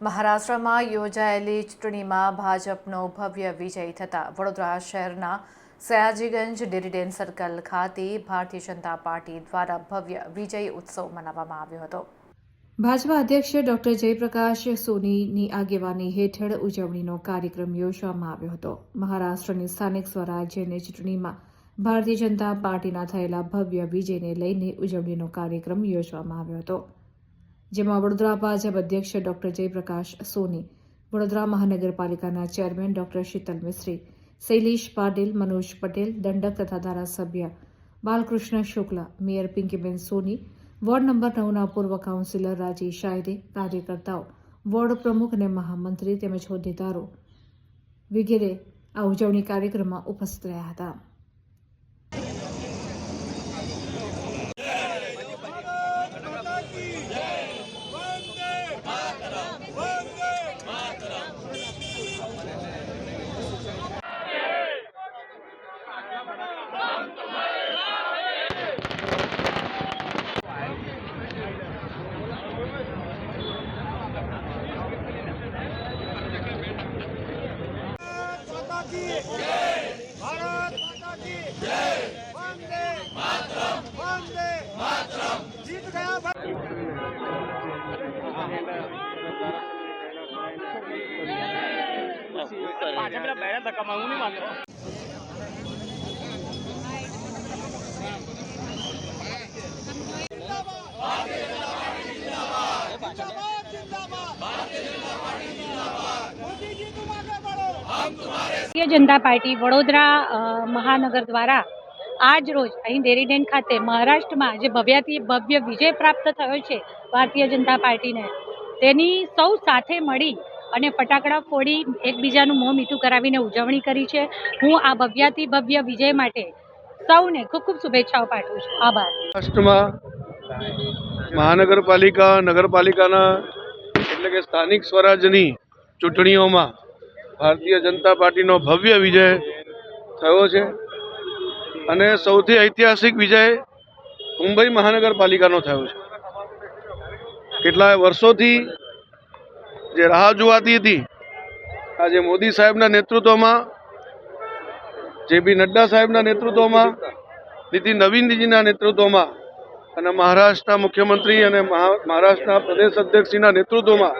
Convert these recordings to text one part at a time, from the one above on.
મહારાષ્ટ્રમાં યોજાયેલી ચૂંટણીમાં ભાજપનો ભવ્ય વિજય થતાં વડોદરા શહેરના સયાજીગંજ ડેરીડેન સર્કલ ખાતે ભારતીય જનતા પાર્ટી દ્વારા ભવ્ય વિજય ઉત્સવ મનાવવામાં આવ્યો હતો. ભાજપા અધ્યક્ષ ડોક્ટર જયપ્રકાશ સોનીની આગેવાની હેઠળ ઉજવણીનો કાર્યક્રમ યોજવામાં આવ્યો હતો. મહારાષ્ટ્રની સ્થાનિક સ્વરાજ્યની ચૂંટણીમાં ભારતીય જનતા પાર્ટીના થયેલા ભવ્ય વિજયને લઈને ઉજવણીનો કાર્યક્રમ યોજવામાં આવ્યો હતો. જેમાં વડોદરા ભાજપ અધ્યક્ષ ડોક્ટર જયપ્રકાશ સોની, વડોદરા મહાનગરપાલિકાના ચેરમેન ડોક્ટર શીતલ મિશ્રી શૈલેષ પાટીલ, મનોજ પટેલ, દંડક તથા ધારાસભ્ય Balkrishna Shukla, mayor Pinkiben Soni, ward number નવના પૂર્વ કાઉન્સિલર રાજી શાયરે કાર્યકર્તાઓ, વોર્ડ પ્રમુખ અને મહામંત્રી તેમજ હોદ્દેદારો વગેરે આ ઉજવણી કાર્યક્રમમાં ઉપસ્થિત રહ્યા હતા. કાકા પેલા બહેરા ધક્કા માં હું નહીં માનતો ભારતીય જનતા પાર્ટી વડોદરા મહાનગર દ્વારા આજ રોજ અહીં દેરીડેન ખાતે મહારાષ્ટ્રમાં જે ભવ્યાથી ભવ્ય વિજય પ્રાપ્ત થયો છે ભારતીય જનતા પાર્ટીને. તેની સૌ સાથે મળી અને ફટાકડા ફોડી એકબીજાનું મોં મીઠું કરાવીને ઉજવણી કરી છે. હું આ ભવ્યાથી ભવ્ય વિજય માટે સૌને ખૂબ ખૂબ શુભેચ્છાઓ પાઠવું છું. આભાર. મહારાષ્ટ્રમાં મહાનગરપાલિકા, નગરપાલિકાના એટલે કે સ્થાનિક સ્વરાજની ચૂંટણીઓમાં ભારતીય જનતા પાર્ટીનો ભવ્ય વિજય થયો છે. અને સૌથી ઐતિહાસિક વિજય મુંબઈ મહાનગરપાલિકાનો થયો છે. કેટલાય વર્ષોથી જે રાહ જોવાતી હતી, આજે મોદી સાહેબના નેતૃત્વમાં, જે બી નડ્ડા સાહેબના નેતૃત્વમાં નીતિન નવીનજીના નેતૃત્વમાં અને મહારાષ્ટ્રના મુખ્યમંત્રી અને મહા- મહારાષ્ટ્રના પ્રદેશ અધ્યક્ષજીના નેતૃત્વમાં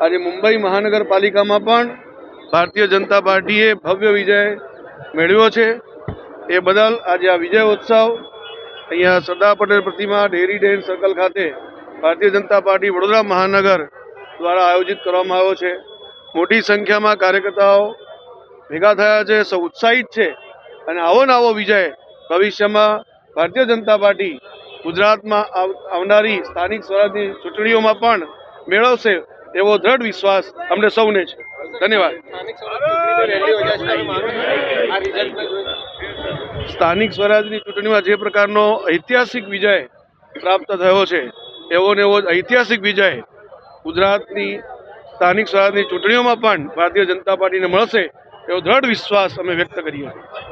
આજે મુંબઈ મહાનગરપાલિકામાં પણ ભારતીય જનતા પાર્ટીએ ભવ્ય વિજય મેળવ્યો છે. એ બદલ આજે આ વિજય ઉત્સવ અહીંયા સરદાર પટેલ પ્રતિમા ડેરી ડેન સર્કલ ખાતે ભારતીય જનતા પાર્ટી વડોદરા મહાનગર દ્વારા આયોજિત કરવામાં આવ્યો છે. મોટી સંખ્યામાં કાર્યકર્તાઓ ભેગા થયા છે, સૌ ઉત્સાહિત છે અને આવો ને વિજય ભવિષ્યમાં ભારતીય જનતા પાર્ટી ગુજરાતમાં આવ- આવનારી સ્થાનિક સ્વરાજની ચૂંટણીઓમાં પણ મેળવશે એવો દ્રઢ વિશ્વાસ અમને સૌને છે. ધન્યવાદ. સ્થાનિક સ્વરાજની ચૂંટણીમાં જે પ્રકારનો ઐતિહાસિક વિજય પ્રાપ્ત થયો છે, એવો ને એવો ઐતિહાસિક વિજય ગુજરાતની સ્થાનિક સ્વરાજની ચૂંટણીઓમાં પણ ભારતીય જનતા પાર્ટીને મળશે એવો દ્રઢ વિશ્વાસ અમે વ્યક્ત કરીએ છીએ.